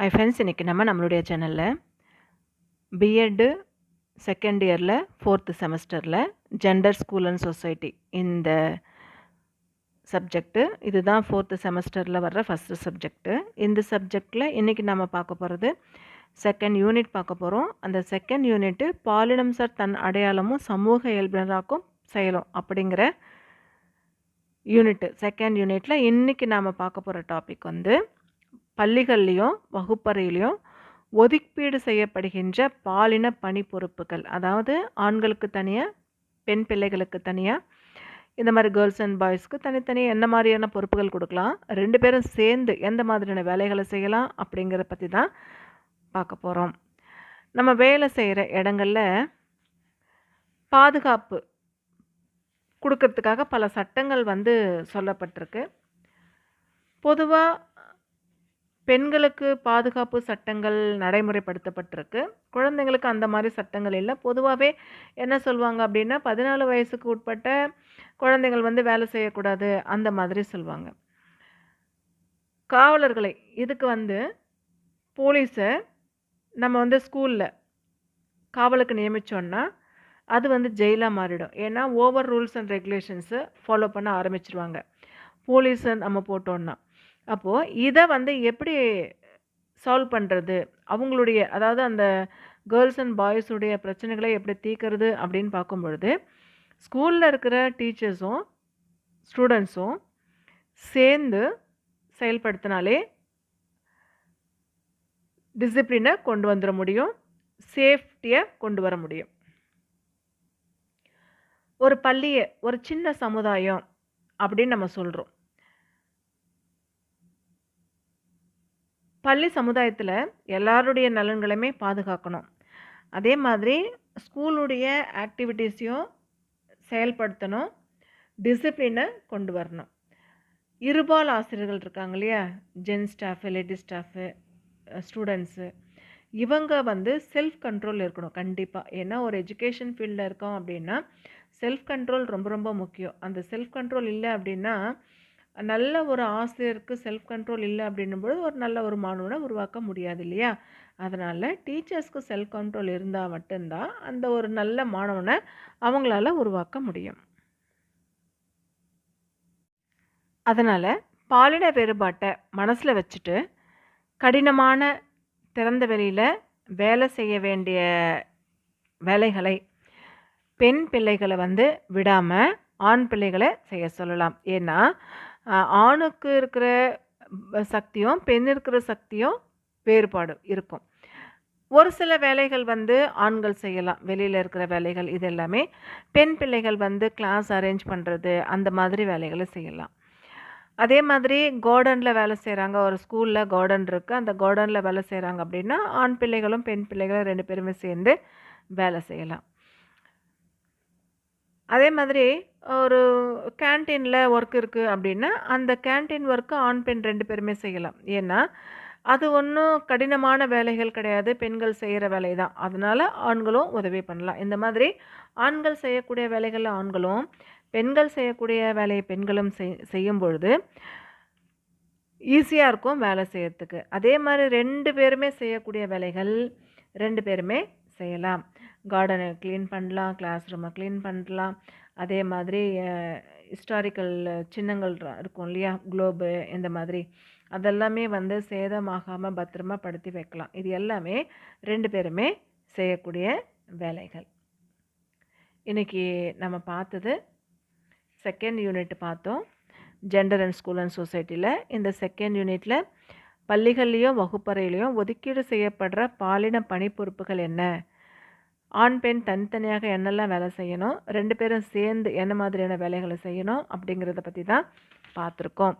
ஐ friends இன்றைக்கி நம்ம நம்மளுடைய சேனலில் பிஎட்டு செகண்ட் இயரில் ஃபோர்த்து செமஸ்டரில் ஜெண்டர் ஸ்கூல் அண்ட் சொசைட்டி இந்த சப்ஜெக்ட்டு இதுதான் ஃபோர்த்து செமஸ்டரில் வர்ற ஃபஸ்ட்டு சப்ஜெக்ட்டு இந்த சப்ஜெக்டில் இன்றைக்கி நம்ம பார்க்க போகிறது செகண்ட் யூனிட் பார்க்க போகிறோம் அந்த செகண்ட் யூனிட்டு பாலினம் சார் தன் அடையாளமும் சமூக இயல்பினராக்கும் செயலும் அப்படிங்கிற யூனிட்டு செகண்ட் யூனிட்டில் இன்றைக்கி நாம் பார்க்க போகிற டாபிக் வந்து பள்ளிகள்லேயும் வகுப்பறையிலையும் ஒதுக்கீடு செய்யப்படுகின்ற பாலின பணி பொறுப்புகள் அதாவது ஆண்களுக்கு தனியாக பெண் பிள்ளைகளுக்கு தனியாக இந்த மாதிரி கேர்ள்ஸ் அண்ட் பாய்ஸ்க்கு தனித்தனியாக என்ன மாதிரியான பொறுப்புகள் கொடுக்கலாம் ரெண்டு பேரும் சேர்ந்து எந்த மாதிரியான வேலைகளை செய்யலாம் அப்படிங்கிறத பற்றி தான் பார்க்க போகிறோம் நம்ம வேலை செய்கிற இடங்களில் பாதுகாப்பு கொடுக்கறதுக்காக பல சட்டங்கள் வந்து சொல்லப்பட்டிருக்கு. பொதுவாக பெண்களுக்கு பாதுகாப்பு சட்டங்கள் நடைமுறைப்படுத்தப்பட்டிருக்கு. குழந்தைங்களுக்கு அந்த மாதிரி சட்டங்கள் இல்லை. பொதுவாகவே என்ன சொல்லுவாங்க அப்படின்னா பதினாலு வயசுக்கு உட்பட்ட குழந்தைகள் வந்து வேலை செய்யக்கூடாது அந்த மாதிரி சொல்லுவாங்க காவலர்களை இதுக்கு வந்து போலீஸை நம்ம வந்து ஸ்கூலில் காவலுக்கு நியமித்தோன்னா அது வந்து ஜெயிலாக மாறிடும். ஏன்னா ஓவர் ரூல்ஸ் அண்ட் ரெகுலேஷன்ஸை ஃபாலோ பண்ண ஆரம்பிச்சிருவாங்க. போலீஸை நம்ம போட்டோன்னா அப்போது இதை வந்து எப்படி சால்வ் பண்ணுறது அவங்களுடைய அதாவது அந்த கேர்ள்ஸ் அண்ட் பாய்ஸுடைய பிரச்சனைகளை எப்படி தீர்க்கறது அப்படின்னு பார்க்கும் பொழுது ஸ்கூலில் இருக்கிற டீச்சர்ஸும் ஸ்டூடெண்ட்ஸும் சேர்ந்து செயல்படுத்தினாலே டிசிப்ளினை கொண்டு வந்துட முடியும் சேஃப்டியை கொண்டு வர முடியும். ஒரு பள்ளியை ஒரு சின்ன சமுதாயம் அப்படின்னு நம்ம சொல்கிறோம் பள்ளி சமுதாயத்தில் எல்லாருடைய நலன்களையுமே பாதுகாக்கணும். அதே மாதிரி ஸ்கூலுடைய ஆக்டிவிட்டீஸையும் செயல்படுத்தணும். டிசிப்ளினை கொண்டு வரணும். இருபால் ஆசிரியர்கள் இருக்காங்க இல்லையா? Gents staff lady staff students. இவங்க வந்து செல்ஃப் கண்ட்ரோல் இருக்கணும் கண்டிப்பாக ஏன்னா ஒரு எஜுகேஷன் ஃபீல்டில் இருக்கோம் அப்படின்னா செல்ஃப் கண்ட்ரோல் ரொம்ப ரொம்ப முக்கியம். அந்த செல்ஃப் கண்ட்ரோல் இல்லை அப்படின்னா நல்ல ஒரு ஆசிரியருக்கு செல்ஃப் கண்ட்ரோல் இல்லை அப்படின்னும்போது ஒரு நல்ல ஒரு மாணவனை உருவாக்க முடியாது இல்லையா? அதனால் டீச்சர்ஸ்க்கு செல்ஃப் கண்ட்ரோல் இருந்தால் மட்டும்தான் அந்த ஒரு நல்ல மாணவனை அவங்களால உருவாக்க முடியும். அதனால் பாலின வேறுபாட்டை மனசில் வச்சுட்டு கடினமான திறந்த வெளியில் வேலை செய்ய வேண்டிய வேலைகளை பெண் பிள்ளைகளை வந்து விடாமல் ஆண் பிள்ளைகளை செய்ய சொல்லலாம். ஏன்னா ஆணுக்கு இருக்கிற சக்தியும் பெண் இருக்கிற சக்தியும் வேறுபாடு இருக்கும். ஒரு சில வேலைகள் வந்து ஆண்கள் செய்யலாம். வெளியில் இருக்கிற வேலைகள் இது எல்லாமே. பெண் பிள்ளைகள் வந்து கிளாஸ் அரேஞ்ச் பண்ணுறது அந்த மாதிரி வேலைகளை செய்யலாம். அதே மாதிரி கார்டனில் வேலை செய்கிறாங்க ஒரு ஸ்கூலில் கார்டன் இருக்குது அந்த கார்டனில் வேலை செய்கிறாங்க அப்படின்னா ஆண் பிள்ளைகளும் பெண் பிள்ளைகளும் ரெண்டு பேருமே சேர்ந்து வேலை செய்யலாம். அதே மாதிரி ஒரு கேன்டீனில் ஒர்க் இருக்குது அப்படின்னா அந்த கேன்டீன் ஒர்க்கு ஆண் பெண் ரெண்டு பேருமே செய்யலாம். ஏன்னா அது ஒன்றும் கடினமான வேலைகள் கிடையாது. பெண்கள் செய்கிற வேலை தான். அதனால் ஆண்களும் உதவி பண்ணலாம். இந்த மாதிரி ஆண்கள் செய்யக்கூடிய வேலைகளில் ஆண்களும் பெண்கள் செய்யக்கூடிய வேலையை பெண்களும் செய் செய்யும் பொழுது ஈஸியாக இருக்கும் வேலை செய்கிறதுக்கு அதே மாதிரி ரெண்டு பேருமே செய்யக்கூடிய வேலைகள் ரெண்டு பேருமே செய்யலாம். கார்டனை க்ளீன் பண்ணலாம் கிளாஸ் ரூமை க்ளீன் பண்ணலாம். அதே மாதிரி ஹிஸ்டாரிக்கல் சின்னங்கள் இருக்கும் இல்லையா? குளோபு இந்த மாதிரி. அதெல்லாமே வந்து சேதமாகாமல் பத்திரமா படுத்தி வைக்கலாம். இது எல்லாமே ரெண்டு பேருமே செய்யக்கூடிய வேலைகள். இன்றைக்கி நம்ம பார்த்தது செகண்ட் யூனிட் பார்த்தோம். ஜெண்டர் அண்ட் ஸ்கூல் அண்ட் சொசைட்டியில் இந்த செகண்ட் யூனிட்டில் பள்ளிகள்லேயும் வகுப்பறையிலையும் ஒதுக்கீடு செய்யப்படுற பாலின பணி பொறுப்புகள் என்ன? ஆண் பெண் தனித்தனியாக என்னெல்லாம் வேலை செய்யணும்? ரெண்டு பேரும் சேர்ந்து என்ன மாதிரியான வேலைகளை செய்யணும்? அப்படிங்கிறத பற்றி தான் பார்த்துருக்கோம்.